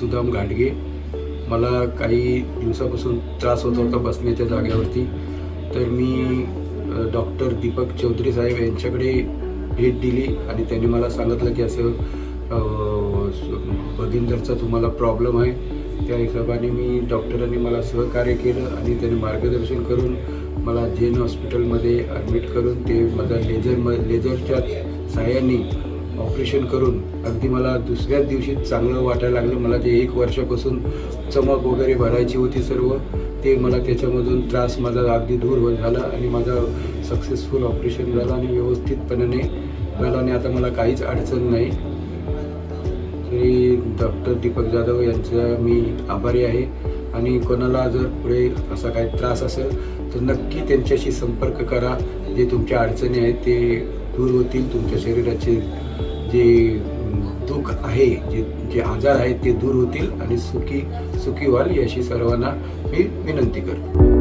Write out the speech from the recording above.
सुदाम घाटगे मला काही दिवसापासून त्रास होत होता बसण्याच्या जागेवरती. तर मी डॉक्टर दीपक चौधरी साहेब यांच्याकडे भेट दिली आणि त्यांनी मला सांगितलं की असं अ, भगिंदरचा तुम्हाला प्रॉब्लेम आहे. त्या हिशोबाने मी डॉक्टरांनी मला सहकार्य केलं आणि त्यांनी मार्गदर्शन करून मला जैन हॉस्पिटलमध्ये ॲडमिट करून ते माझा लेझर म लेझरच्या सहाय्याने ऑपरेशन करून अगदी मला दुसऱ्याच दिवशी चांगलं वाटायला लागलं. मला ते एक वर्षापासून चमक वगैरे भरायची होती सर्व. ते मला त्याच्यामधून त्रास माझा अगदी दूर झाला आणि माझा सक्सेसफुल ऑपरेशन झालं आणि व्यवस्थितपणाने झालं आणि आता मला काहीच अडचण नाही. तरी डॉक्टर दीपक जाधव यांचा मी आभारी आहे. आणि कोणाला जर पुढे असा काही त्रास असेल तर नक्की त्यांच्याशी संपर्क करा. जे तुमच्या अडचणी आहेत ते दूर होतील तुमच्या शरीराचे जे दुःख आहे जे जे आजार आहेत ते दूर होतील आणि सुखी सुखी व्हाल याशी सर्वांना मी विनंती करतो.